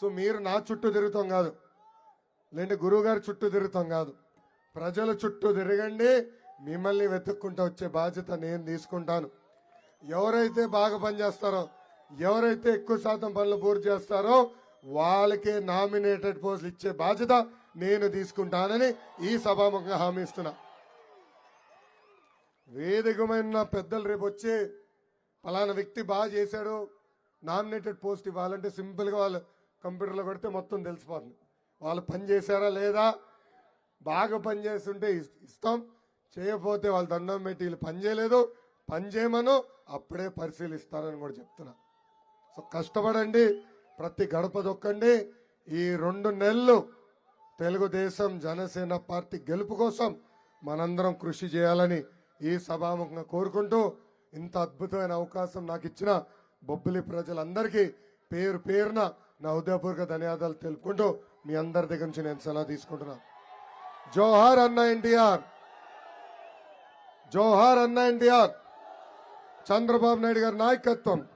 So మీరు నా చుట్టూ తిరుగుతాం కాదు. లేదంటే గురువు గారి చుట్టూ తిరుగుతాం కాదు. ప్రజల చుట్టూ తిరగండి. మిమ్మల్ని వెతుక్కుంటూ వచ్చే బాధ్యత నేను తీసుకుంటాను. ఎవరైతే బాగా పనిచేస్తారో ఎవరైతే ఎక్కువ శాతం పనులు పూర్తి చేస్తారో వాళ్ళకే నామినేటెడ్ పోస్టులు ఇచ్చే బాధ్యత నేను తీసుకుంటానని ఈ సభాముఖంగా హామీ ఇస్తున్నా. వేదికమైన పెద్దలు రేపు వచ్చి పలానా వ్యక్తి బాగా చేశాడు నామినేటెడ్ పోస్ట్ ఇవ్వాలంటే సింపుల్గా వాళ్ళు కంప్యూటర్లో కొడితే మొత్తం తెలిసిపోతుంది. వాళ్ళు పని చేశారా లేదా? బాగా పని చేస్తుంటే ఇస్తాం. చేయకపోతే వాళ్ళు దండం పెట్టి వీళ్ళు పని చేయలేదు. పని చేయమను అప్పుడే పరిశీలిస్తానని కూడా చెప్తున్నా. సో కష్టపడండి ప్రతి గడప దొక్కండి. ఈ రెండు నెలలు తెలుగుదేశం జనసేన పార్టీ గెలుపు కోసం మనందరం కృషి చేయాలని ఈ సభాముఖంగా కోరుకుంటూ ఇంత అద్భుతమైన అవకాశం నాకు ఇచ్చిన బొబ్బిలి ప్రజలందరికీ పేరు పేరున నా హృదయపూర్వక ధన్యవాదాలు తెలుపుకుంటూ మీ అందరి దగ్గర నుంచి నేను సలహా తీసుకుంటున్నా. జోహార్ అన్న ఎన్టీఆర్. జోహార్ అన్న ఎన్టీఆర్. చంద్రబాబు నాయుడు గారి నాయకత్వం.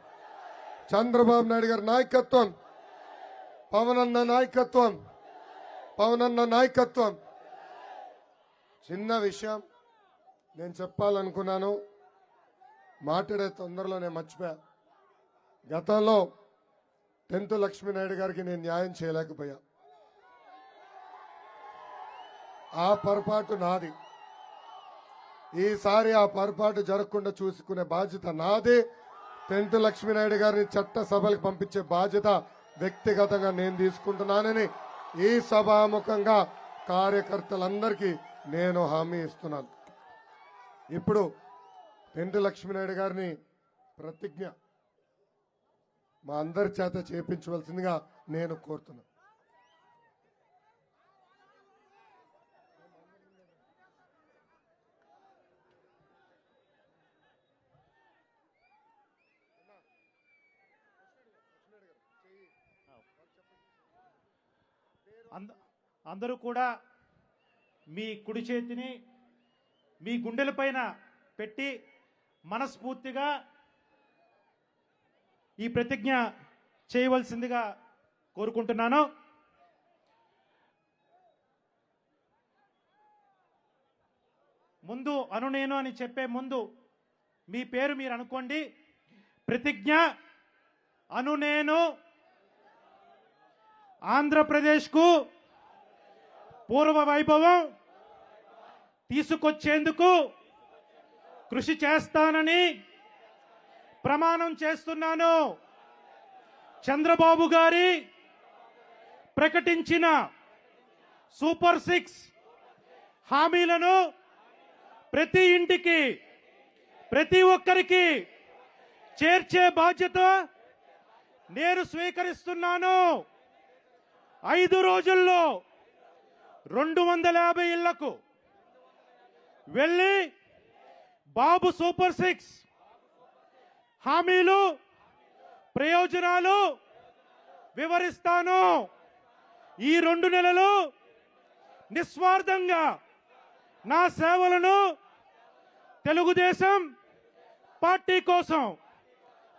చంద్రబాబు నాయుడు గారి నాయకత్వం. పవన్ అన్న నాయకత్వం. పవన్ అన్న నాయకత్వం. చిన్న విషయం నేను చెప్పాలనుకున్నాను. మాట్లాడే తొందరలో నేను మర్చిపోయా. గతంలో టెన్త్ లక్ష్మీనాయుడు గారికి నేను న్యాయం చేయలేకపోయా. ఆ పొరపాటు నాది. ఈసారి ఆ పొరపాటు జరగకుండా చూసుకునే బాధ్యత నాది. టెన్త్ లక్ష్మీనాయుడు గారిని చట్ట సభలకు పంపించే బాధ్యత వ్యక్తిగతంగా నేను తీసుకుంటున్నానని ఈ సభాముఖంగా కార్యకర్తలందరికీ నేను హామీ ఇస్తున్నాను. ఇప్పుడు టెన్త్ లక్ష్మీనాయుడు గారిని ప్రతిజ్ఞ మా అందరి చేత చేపించవలసిందిగా నేను కోరుతున్నాను. అంద అందరూ కూడా మీ కుడి చేతిని మీ గుండెలపైన పెట్టి మనస్ఫూర్తిగా ఈ ప్రతిజ్ఞ చేయవలసిందిగా కోరుకుంటున్నాను. ముందు అను నేను అని చెప్పే ముందు మీ పేరు మీరు అనుకోండి. ప్రతిజ్ఞ అను నేను ఆంధ్రప్రదేశ్కు పూర్వ వైభవం తీసుకొచ్చేందుకు కృషి చేస్తానని ప్రమాణం చేస్తున్నాను. చంద్రబాబు గారి ప్రకటించిన సూపర్ సిక్స్ హామీలను ప్రతి ఇంటికి ప్రతి ఒక్కరికి చేర్చే బాధ్యత నేను స్వీకరిస్తున్నాను. ఐదు రోజుల్లో రెండు వందల యాభై ఇళ్ళకు వెళ్ళి బాబు సూపర్ సిక్స్ హామీలు ప్రయోజనాలు వివరిస్తాను. ఈ రెండు నెలలు నిస్వార్థంగా నా సేవలను తెలుగుదేశం పార్టీ కోసం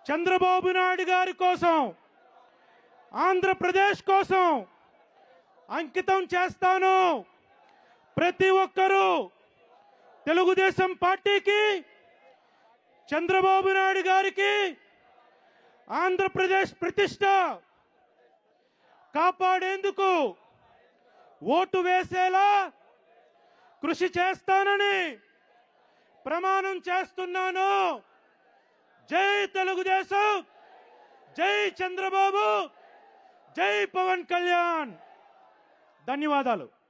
చంద్రబాబు నాయుడు గారి కోసం ఆంధ్రప్రదేశ్ కోసం అంకితం చేస్తాను. ప్రతి ఒక్కరూ తెలుగుదేశం పార్టీకి చంద్రబాబు నాయుడు గారికి ఆంధ్రప్రదేశ్ ప్రతిష్ట కాపాడేందుకు ఓటు వేసేలా కృషి చేస్తానని ప్రమాణం చేస్తున్నాను. జై తెలుగుదేశం జై చంద్రబాబు జై పవన్ కళ్యాణ్. ధన్యవాదాలు.